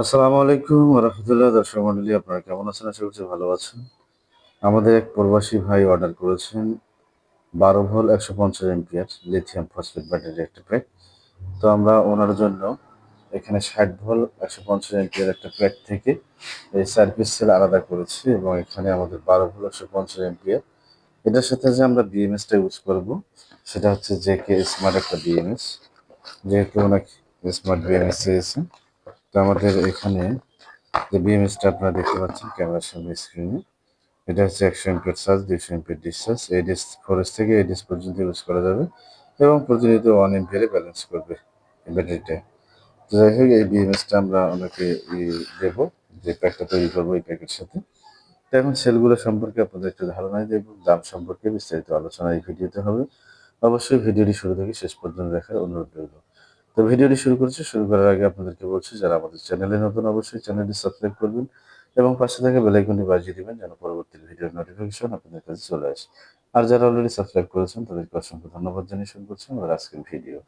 আসসালামু আলাইকুম রহমতুল্লাহ দর্শক মন্ডলী, আপনারা কেমন আছেন? আশা করছি ভালো আছেন। আমাদের এক প্রবাসী ভাই অর্ডার করেছেন বারো ভোল একশো পঞ্চাশ এমপিয়ার লিথিয়াম ফসফেট ব্যাটারি একটা প্যাক তো আমরা ওনার জন্য এখানে ষাট ভোল একশো পঞ্চাশ এমপিয়ার একটা প্যাক থেকে এই সার্ভিস সেল আলাদা করেছি এবং এখানে আমাদের বারো ভোল একশো পঞ্চাশ এমপিয়ার এটার সাথে যে আমরা বিএমএসটা ইউজ করব, সেটা হচ্ছে যে কে স্মার্ট একটা বিএমএস যেহেতু অনেক স্মার্ট বিএমএস চেয়েছে তো আমাদের এখানে যে বিএমএসটা আপনারা দেখতে পাচ্ছেন ক্যামেরার সামনে স্ক্রিনে এটা হচ্ছে একশো এমপির চার্জ দুইশো এমপির ডিসচার্জ এডিস ফোরেস থেকে এডিস পর্যন্ত ইউজ করা যাবে এবং প্রতিনিয়ত ওয়ান এমপিয়ারে ব্যালেন্স করবে ব্যাটারিটা তো যাই হোক, এই বিএমএসটা আমরা অনেকে দেবো, যে প্যাকটা তৈরি করব এই প্যাকের সাথে। তো এখন সেলগুলো সম্পর্কে আপনাদের একটু ধারণাই দেব, দাম সম্পর্কে বিস্তারিত আলোচনা এই ভিডিওতে হবে। অবশ্যই ভিডিওটি শুরু থেকে শেষ পর্যন্ত দেখার অনুরোধ রইল। তো ভিডিওটি শুরু করছি। শুরু করার আগে আপনাদেরকে বলছি, যারা আমাদের চ্যানেলে নতুন অবশ্যই চ্যানেলটি সাবস্ক্রাইব করবেন এবং পাশে থাকা বেলাইকনটি বাজিয়ে দিবেন যেন পরবর্তী ভিডিওর নোটিফিকেশন আপনাদের কাছে চলে আসে। আর যারা অলরেডি সাবস্ক্রাইব করেছেন, তাদেরকে অসংখ্য ধন্যবাদ জানিয়ে শুরু করছি আমাদের আজকের ভিডিও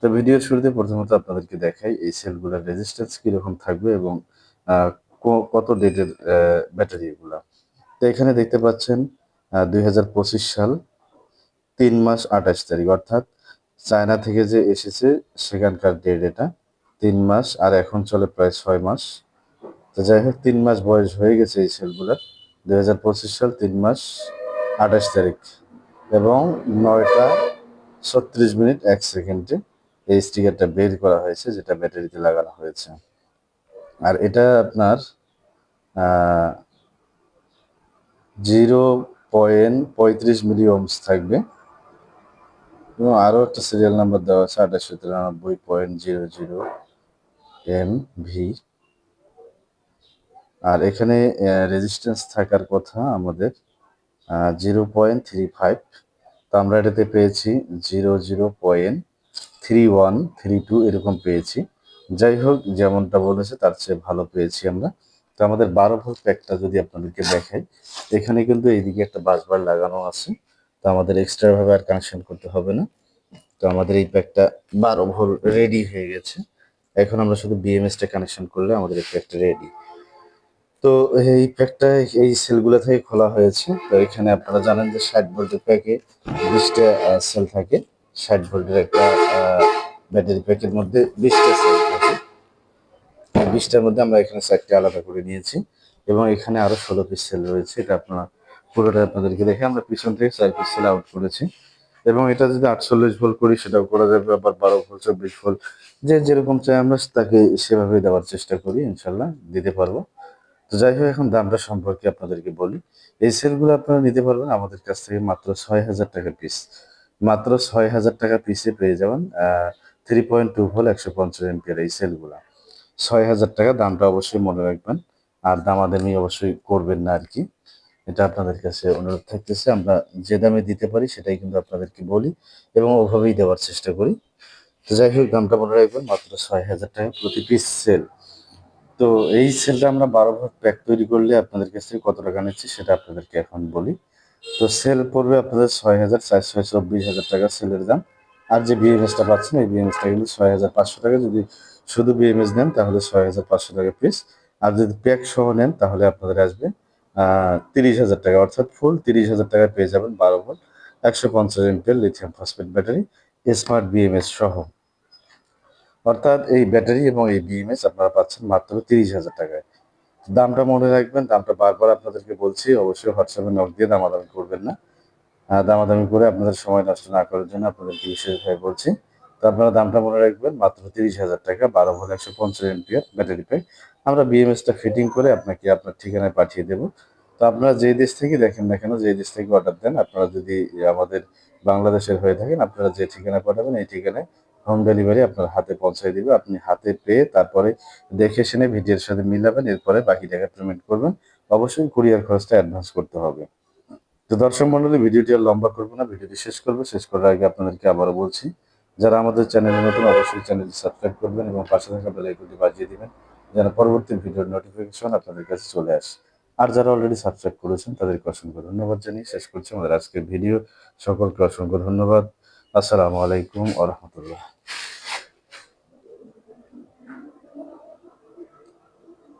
তো ভিডিওর শুরুতে প্রথমত আপনাদেরকে দেখাই এই সেলগুলোর রেজিস্ট্যান্স কীরকম থাকবে এবং কত ডেটের ব্যাটারি এগুলা। তো এখানে দেখতে পাচ্ছেন দুই হাজার পঁচিশ সাল, তিন মাস আঠাশ তারিখ। অর্থাৎ চায়না থেকে যে এসেছে সেখানকার ডেট এটা, তিন মাস, আর এখন চলে প্রায় ছয় মাস। তো যাই হোক, তিন মাস বয়স হয়ে গেছে এই সেলগুলোর। দুই হাজার পঁচিশ সাল তিন মাস, আঠাশ তারিখ। এবং নয়টা ছত্রিশ মিনিট এক সেকেন্ডে এই স্টিকারটা বের করা হয়েছে, যেটা ব্যাটারিতে লাগানো হয়েছে। আর এটা আপনার জিরো পয়েন্ট পঁয়ত্রিশ মিলি ওমস থাকবে। এবং আরও একটা সিরিয়াল নাম্বার দেওয়া আছে আঠাশশো তিরানব্বই point zero zero M V আর এখানে রেজিস্ট্যান্স থাকার কথা আমাদের জিরো পয়েন্ট থ্রি ফাইভ তো আমরা এটাতে পেয়েছি zero zero point three one three two এরকম পেয়েছি। যাই হোক, যেমনটা বলেছে, তার চেয়ে ভালো পেয়েছি আমরা। তো আমাদের বারো ভোল্ট প্যাকটা যদি আপনাদেরকে দেখাই, এখানে কিন্তু এইদিকে একটা বাসবার লাগানো আছে। তো আমাদের এক্সট্রাভাবে আর কানেকশন করতে হবে না। তো আমাদের এই প্যাকটা বারো ভোল্ট রেডি হয়ে গেছে। এখন আমরা শুধু বিএমএসটা কানেকশন করলে আমাদের এই প্যাকটা রেডি তো এই প্যাকটা এই সেলগুলো থেকে খোলা হয়েছে। তো এখানে আপনারা জানেন যে ষাট ভোল্টের প্যাকে বিশটা সেল থাকে। ষাট ভোল্টের একটা ব্যাটারি প্যাকের মধ্যে বিশটা সেল থাকে। বিশটার মধ্যে আমরা এখানে চারটে আলাদা করে নিয়েছি। এবং এখানে আরও ষোলো পিস সেল রয়েছে। এটা আপনার পুরোটা আপনাদেরকে দেখে আমরা পিছন থেকে চার পিস সেল আউট করেছি। এবং এটা যদি আটচল্লিশ ভোল্ট করি, সেটাও করা যাবে। আবার বারো ভোল্ট চব্বিশ ভোল্ট যে যেরকম চাই আমরা তাকে সেভাবে দেওয়ার চেষ্টা করি, ইনশাল্লাহ দিতে পারব। তো যাই হোক, এখন দামটা সম্পর্কে আপনাদেরকে বলি। এই সেলগুলো আপনারা নিতে পারবেন আমাদের কাছ থেকে মাত্র ছয় হাজার টাকা পিস মাত্র ছয় হাজার টাকা পিসে পেয়ে যাবেন থ্রি পয়েন্ট টু ভোল, একশো পঞ্চাশ এমপিয়ার এই সেলগুলো। ছয় হাজার টাকা দামটা অবশ্যই মনে রাখবেন। আর দামাদামি অবশ্যই করবেন না আর কি। এটা আপনাদের কাছে অনুরোধ থাকতেছে, আমরা যে দামে দিতে পারি সেটাই কিন্তু আপনাদেরকে বলি এবং ওভাবেই দেওয়ার চেষ্টা করি। তো যাই হোক, দামটা মনে রাখবেন, মাত্র ছয় হাজার টাকা প্রতি পিস সেল তো এই সেলটা আমরা বারো ভাগ প্যাক তৈরি করলে আপনাদের কাছ থেকে কত টাকা নিচ্ছি সেটা আপনাদেরকে এখন বলি। তো সেল পড়বে আপনাদের ছয় হাজার চারশো চব্বিশ হাজার টাকা সেলের দাম। আর যে বিএমএসটা পাচ্ছেন, এই বিএমএসটা কিন্তু ছয় হাজার পাঁচশো টাকা। যদি শুধু বিএমএস নেন, তাহলে ছয় হাজার পাঁচশো টাকা পিস আর যদি প্যাক সহ নেন, তাহলে আপনাদের আসবে তিরিশ হাজার টাকা, অর্থাৎ ফুল তিরিশ হাজার টাকায় পেয়ে যাবেন বারো ভোল্ট একশো পঞ্চাশ MPL lithium phosphate battery smart BMS সহ। অর্থাৎ এই ব্যাটারি এবং এই বিএমএস আপনারা পাচ্ছেন মাত্র তিরিশ হাজার টাকায়। দামটা মনে রাখবেন, দামটা বারবার আপনাদেরকে বলছি, অবশ্যই হোয়াটসঅ্যাপে নক দিয়ে দামাদামি করবেন না। দামাদামি করে আপনাদের সময় নষ্ট না করার জন্য আপনাদেরকে বিশেষভাবে বলছি। তো আপনারা দামটা মনে রাখবেন, মাত্র তিরিশ হাজার টাকা, বারো ভোল্ট একশো পঞ্চাশ এমপিয়ার ব্যাটারি প্যাক আমরা বিএমএসটা ফিটিং করে আপনাকে আপনার ঠিকানায় পাঠিয়ে দেবো। তো আপনারা যে দেশ থেকে দেখেন না কেন, যে দেশ থেকে অর্ডার দেন, আপনারা যদি আমাদের বাংলাদেশের হয়ে থাকেন, আপনারা যে ঠিকানায় পাঠাবেন, এই ঠিকানায় হোম ডেলিভারি আপনার হাতে পৌঁছায় দিবে। আপনি হাতে পেয়ে তারপরে দেখে শুনে ভিডিওর সাথে মিলাবেন, এরপরে বাকি টাকা পেমেন্ট করবেন। অবশ্যই কুরিয়ার খরচটা অ্যাডভান্স করতে হবে। তো দর্শক মন্ডলী, ভিডিওটি আর লম্বা করব না, ভিডিওটি শেষ করব। শেষ করার আগে আপনাদেরকে আবারও বলছি, যারা আমাদের চ্যানেলে নতুন, অবশ্যই চ্যানেলটি সাবস্ক্রাইব করবেন এবং পাশে থাকা বেলাইকনটি বাজিয়ে দেবেন, যেন পরবর্তী ভিডিওর নোটিফিকেশন আপনাদের কাছে চলে আসে। আর যারা অলরেডি সাবস্ক্রাইব করেছেন, তাদেরকে অসংখ্য ধন্যবাদ জানিয়ে শেষ করছি আমাদের আজকের ভিডিও সকলকে অসংখ্য ধন্যবাদ। আসসালামু আলাইকুম আ রহমতুল্লাহ।